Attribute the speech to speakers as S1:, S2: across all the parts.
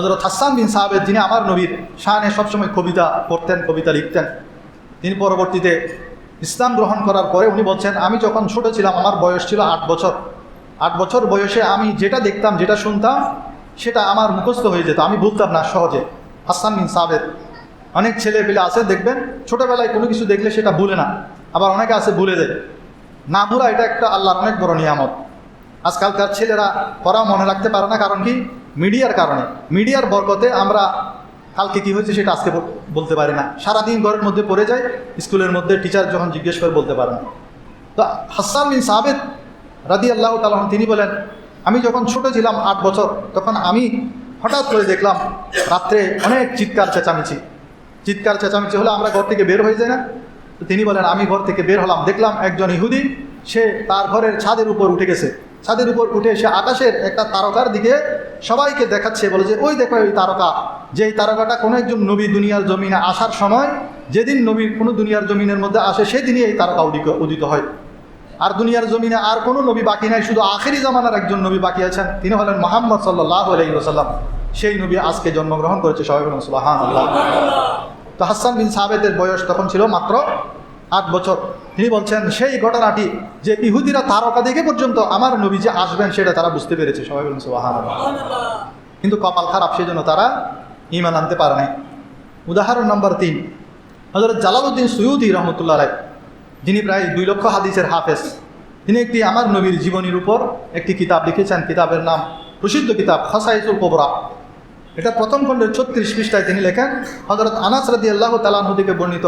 S1: হজরত হাসান বিন সাহাবেদ যিনি আমার নবীর শাহানে সবসময় কবিতা পড়তেন, কবিতা লিখতেন। তিনি পরবর্তীতে ইসলাম গ্রহণ করার পরে উনি বলছেন, আমি যখন ছোট ছিলাম, আমার বয়স ছিল আট বছর। আট বছর বয়সে আমি যেটা দেখতাম, যেটা শুনতাম, সেটা আমার মুখস্থ হয়ে যেত। আমি বলতাম না সহজে। হাসান বিন সাবেদ। অনেক ছেলে পেলে আছে, দেখবেন, ছোটোবেলায় কোনো কিছু দেখলে সেটা ভুলে না। আবার অনেকে আছে, ভুলে যায়। না ভুলা এটা একটা আল্লাহর অনেক বড় নিয়ামত। আজকালকার ছেলেরা পড়া মনে রাখতে পারে না, কারণ কি? মিডিয়ার কারণে। মিডিয়ার বরকতে আমরা কালকে কী হয়েছে সেটা আজকে বল- বলতে পারি না। সারাদিন ঘরের মধ্যে পড়ে যায়, স্কুলের মধ্যে টিচার যখন জিজ্ঞেস করে বলতে পারে না। তো হাসান বিন সাবেদ রাদি আল্লাহ তালন তিনি বলেন, আমি যখন ছোট ছিলাম, আট বছর, তখন আমি হঠাৎ করে দেখলাম, রাত্রে অনেক চিৎকার চেঁচামেচি। চিৎকার চেঁচামেচি হলে আমরা ঘর থেকে বের হয়ে যাই না? তো তিনি বলেন, আমি ঘর থেকে বের হলাম, দেখলাম একজন ইহুদি, সে তার ঘরের ছাদের উপর উঠে গেছে। ছাদের উপর উঠে সে আকাশের একটা তারকার দিকে সবাইকে দেখাচ্ছে, বলে যে, ওই দেখো ওই তারকা। যে এই তারকাটা কোনো একজন নবী দুনিয়ার জমিনে আসার সময়, যেদিন নবী কোনো দুনিয়ার জমিনের মধ্যে আসে, সেদিনই এই তারকা উদিত উদিত হয়। আর দুনিয়ার জমিনে আর কোনো নবী বাকি নাই, শুধু আখেরি জামানার একজন নবী বাকি আছেন। তিনি হলেন মোহাম্মদ সাল্লাহ আলহিসাল্লাম সেই নবী আজকে জন্মগ্রহণ করেছে সবাই বলুন আল্লাহ তো হাসান বিন সাবেদের বয়স তখন ছিল মাত্র আট বছর। তিনি বলছেন, সেই ঘটনাটি যে ইহুদিরা তারকা দেখে পর্যন্ত আমার নবী যে আসবেন, সেটা তারা বুঝতে পেরেছে। সবাই বলুন আল্লাহ কিন্তু কপাল খারাপ, সেজন্য তারা ইমান আনতে পারে নাই। উদাহরণ নম্বর তিন হজরত জালালউদ্দিন সৈয়দি রহমতুল্লাহ রায় যিনি প্রায় দুই লক্ষ হাদিসের হাফেজ। তিনি একটি আমার নবীর জীবনীর উপর একটি কিতাব লিখেছেন। কিতাবের নাম প্রসিদ্ধ কিতাব খসাইসুল কোবরা। এটা প্রথম খণ্ডের ছত্রিশ পৃষ্ঠায় তিনি লেখেন হজরত আনাস রাদি আল্লাহ তালাহু থেকে বর্ণিত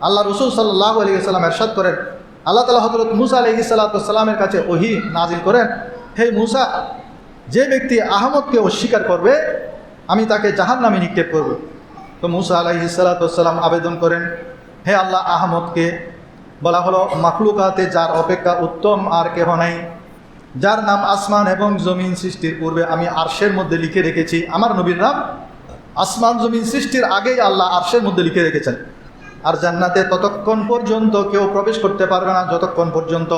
S1: আল্লাহ রসুল সাল্লাহ আলী সাল্লাম এরশাদ করেন। আল্লাহ তালা হজরত মুসা আলহি সাল্লাতামের কাছে ওহি নাজিল করেন। হে মুসা, যে ব্যক্তি আহমদকে অস্বীকার করবে, আমি তাকে জাহান নামে নিক্ষেপ করব। তো মুসা আলাহি সাল্লাতাম আবেদন করেন, হে আল্লাহ আহমদকে, বলা হলো, মাখলুকাতে যার অপেক্ষা উত্তম আর কেহ নাই, যার নাম আসমান এবং জমিন সৃষ্টির পূর্বে আমি আরশের মধ্যে লিখে রেখেছি, আমার নবীর নাম আসমান জমিন সৃষ্টির আগেই আল্লাহ আরশের মধ্যে লিখে রেখেছেন। আর জান্নাতে ততক্ষণ পর্যন্ত কেউ প্রবেশ করতে পারবে না, যতক্ষণ পর্যন্ত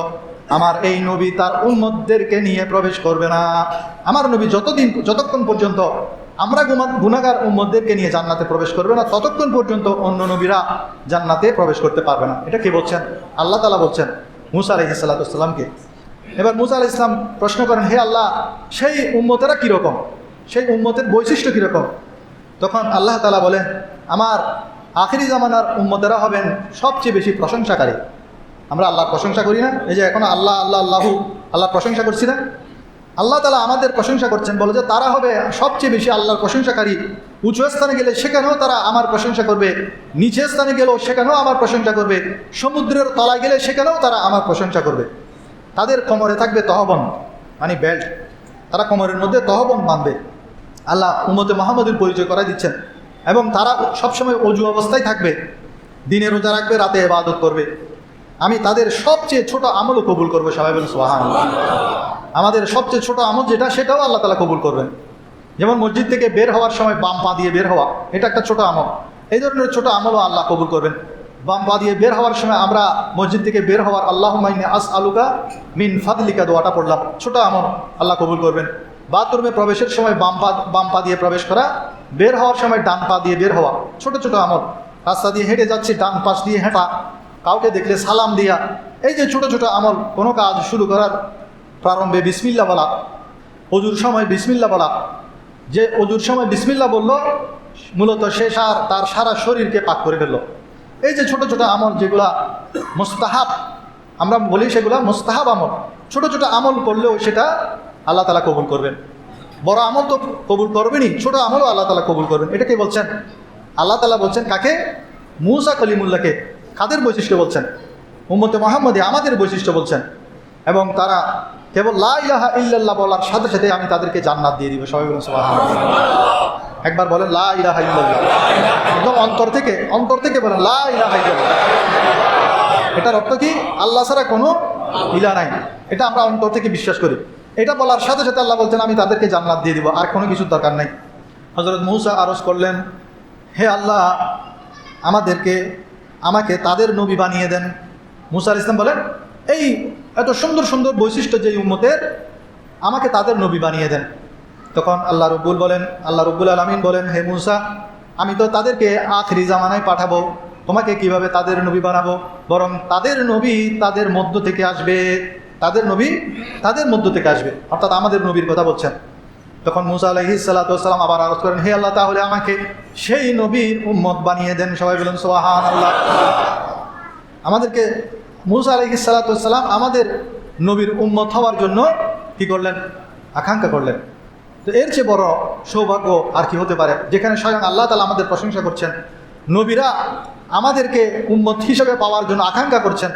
S1: আমার এই নবী তার উম্মতদেরকে নিয়ে প্রবেশ করবে না। আমার নবী যতদিন, যতক্ষণ পর্যন্ত আমরা গুণাগার উম্মতদেরকে নিয়ে জান্নাতে প্রবেশ করবে না, ততক্ষণ পর্যন্ত অন্য নবীরা জান্নাতে প্রবেশ করতে পারবে না। এটা কে বলছেন? আল্লাহ তালা বলছেন মুসা আলহিসাল্লাতুসাল্লামকে এবার মুসা আল ইসলাম প্রশ্ন করেন, হে আল্লাহ, সেই উম্মতেরা কীরকম? সেই উম্মতের বৈশিষ্ট্য কীরকম? তখন আল্লাহ তালা বলেন, আমার আখেরি জামানার উম্মতেরা হবেন সবচেয়ে বেশি প্রশংসাকারী। আমরা আল্লাহর প্রশংসা করি না? এই যে এখন আল্লাহ আল্লাহ, আল্লাহু, আল্লাহর প্রশংসা করছি না? আল্লাহ তালা আমাদের প্রশংসা করছেন, বলে যে তারা হবে সবচেয়ে বেশি আল্লাহর প্রশংসাকারী। উঁচু স্থানে গেলে সেখানেও তারা আমার প্রশংসা করবে, নিচে স্থানে গেলেও সেখানেও আমার প্রশংসা করবে, সমুদ্রের তলায় গেলে সেখানেও তারা আমার প্রশংসা করবে। তাদের কোমরে থাকবে তহবন মানে বেল্ট তারা কোমরের মধ্যে তহবন বাঁধবে। আল্লাহ উম্মতে মোহাম্মদের পরিচয় করাই দিচ্ছেন। এবং তারা সবসময় অজু অবস্থায় থাকবে, দিনে রোজা রাখবে, রাতে এবাদত করবে। আমি তাদের সবচেয়ে ছোট আমলও কবুল করব, সবাই বলুন সোহান আমাদের সবচেয়ে ছোট আমল যেটা, সেটাও আল্লাহ তালা কবুল করবেন। যেমন মসজিদ থেকে বের হওয়ার সময় বাম পা দিয়ে বের হওয়া, এটা একটা ছোট আমল। এই ধরনের ছোট আমলও আল্লাহ কবুল করবেন। বাম পা দিয়ে বের হওয়ার সময় আমরা মসজিদ থেকে বের হওয়ার আল্লাহ মাইনে আস আলুকা মিন ফাদলিকা দোয়াটা পড়লাম। ছোট আমল আল্লাহ কবুল করবেন। বাথরুমে প্রবেশের সময় বাম পা বাম পা দিয়ে প্রবেশ করা, বের হওয়ার সময় ডান পা দিয়ে বের হওয়া, ছোট ছোট আমল। রাস্তা দিয়ে হেঁটে যাচ্ছি, ডান পাশ দিয়ে হেঁটা। কাউকে দেখলে সালাম দিয়া। এই যে ছোট ছোট আমল, কোনো কাজ শুরু করার প্রারম্ভে বিসমিল্লা বলা। অজুর সময় বিসমিল্লা বলা। যে অজুর সময় বিসমিল্লা বলল, মূলত সে সার, তার সারা শরীরকে পাক করে ফেলল। এই যে ছোট ছোট আমল যেগুলা মোস্তাহাব, আমরা বলি সেগুলা মোস্তাহাব আমল। ছোট ছোট আমল করলেও সেটা আল্লাহ তালা কবুল করবেন। বড় আমল তো কবুল করবেনই, ছোট আমলও আল্লাহ তালা কবুল করবেন। এটা কে বলছেন? আল্লাহ তালা বলছেন কাকে? মুসা কলিমুল্লাহকে কাদের বৈশিষ্ট্য বলছেন? উম্মতে মোহাম্মদী আমাদের বৈশিষ্ট্য বলছেন। এবং তারা কেবল লা ইলাহা ইল্লাল্লাহ বলার সাথে সাথে আমি তাদেরকে জান্নাত দিয়ে দিব। সবাই বলুন। একবার বলেন লা ইলাহা ইল্লাল্লাহ। একদম অন্তর থেকে অন্তর থেকে বলেন লা ইলাহা ইল্লাল্লাহ। এটার অর্থ কি? আল্লাহ ছাড়া কোনো ইলা নাই। এটা আমরা অন্তর থেকে বিশ্বাস করি। এটা বলার সাথে সাথে আল্লাহ বলছেন, আমি তাদেরকে জান্নাত দিয়ে দিব, আর কোনো কিছুর দরকার নাই। হজরত মৌসা আরজ করলেন, হে আল্লাহ, আমাদেরকে, আমাকে তাদের নবী বানিয়ে দেন। মুসা আল ইসলাম বলেন, এই এত সুন্দর সুন্দর বৈশিষ্ট্য যে উম্মতের, আমাকে তাদের নবী বানিয়ে দেন। তখন আল্লাহ রব্বুল বলেন, আল্লাহ রব্বুল আলমিন বলেন, হে মুসা, আমি তো তাদেরকে আখরি জামানায় পাঠাবো, তোমাকে কীভাবে তাদের নবী বানাবো? বরং তাদের নবী তাদের মধ্য থেকে আসবে। তাদের নবী তাদের মধ্য থেকে আসবে। অর্থাৎ আমাদের নবীর কথা বলছেন। তখন মুসা আলহি সাল্লাতাম আবার আরজ করেন, হে আল্লাহ, তাহলে আমাকে সেই নবীর উম্মত বানিয়ে দেন। সবাই বলেন সোহান আল্লাহ আমাদেরকে মুসা আলহি সাল্লাতাম আমাদের নবীর উম্মত হওয়ার জন্য কি করলেন? আকাঙ্ক্ষা করলেন। তো এর চেয়ে বড় সৌভাগ্য আর কি হতে পারে? যেখানে স্বয়ং আল্লাহ তালা আমাদের প্রশংসা করছেন। নবীরা আমাদেরকে উম্মত হিসেবে পাওয়ার জন্য আকাঙ্ক্ষা করছেন।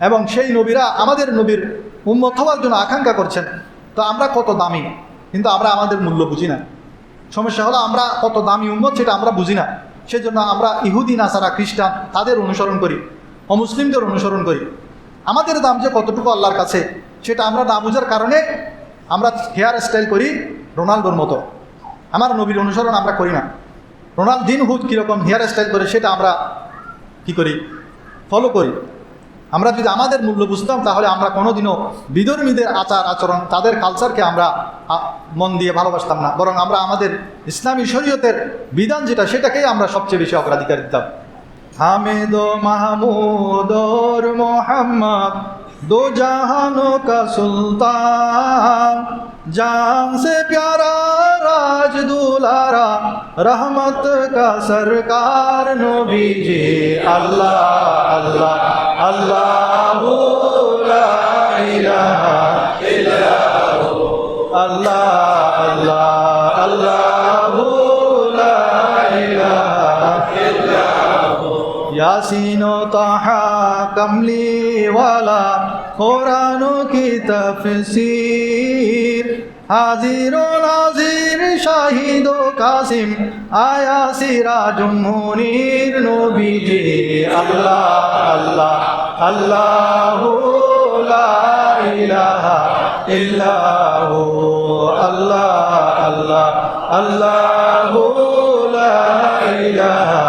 S1: এবং সেই নবীরা আমাদের নবীর উম্মত হওয়ার জন্য আকাঙ্ক্ষা করছেন। তো আমরা কত দামি? কিন্তু আমরা আমাদের মূল্য বুঝি না। সমস্যা হলো আমরা কত দামি উন্মত সেটা আমরা বুঝি না। সেজন্য আমরা ইহুদিন আসারা খ্রিস্টান তাদের অনুসরণ করি, অমুসলিমদের অনুসরণ করি। আমাদের দাম যে কতটুকু আল্লাহর কাছে, সেটা আমরা না বোঝার কারণে আমরা হেয়ার স্টাইল করি রোনাল্ডোর মতো। আমার নবীর অনুসরণ আমরা করি না। রোনাল্ড দিন হুদ কীরকম হেয়ার স্টাইল করে সেটা আমরা কি করি? ফলো করি। আমরা যদি আমাদের মূল্য বুঝতাম, তাহলে আমরা কোনোদিনও বিধর্মীদের আচার আচরণ, তাদের কালচারকে আমরা মন দিয়ে ভালোবাসতাম না। বরং আমরা আমাদের ইসলামী শরীয়তের বিধান যেটা, সেটাকেই আমরা সবচেয়ে বেশি অগ্রাধিকার দিতাম। হামেদ মাহমুদর মোহাম্মদ दो जहानों का सुल्तान, जान से प्यारा राज दुलारा रहमत का सरकार नबी जी। अल्लाह अल्लाह अल्लाह अल्लाह अल्लाह यासीनो तहा, कमली কোরআন কি তফসির হাজির নাজির শাহিদ কাসিম, আয়া সিরাজ মুনির নবীজি। আল্লাহ আল্লাহ আল্লাহ ইলাহা ইল্লাহ, আল্লাহ আল্লাহ ইলাহা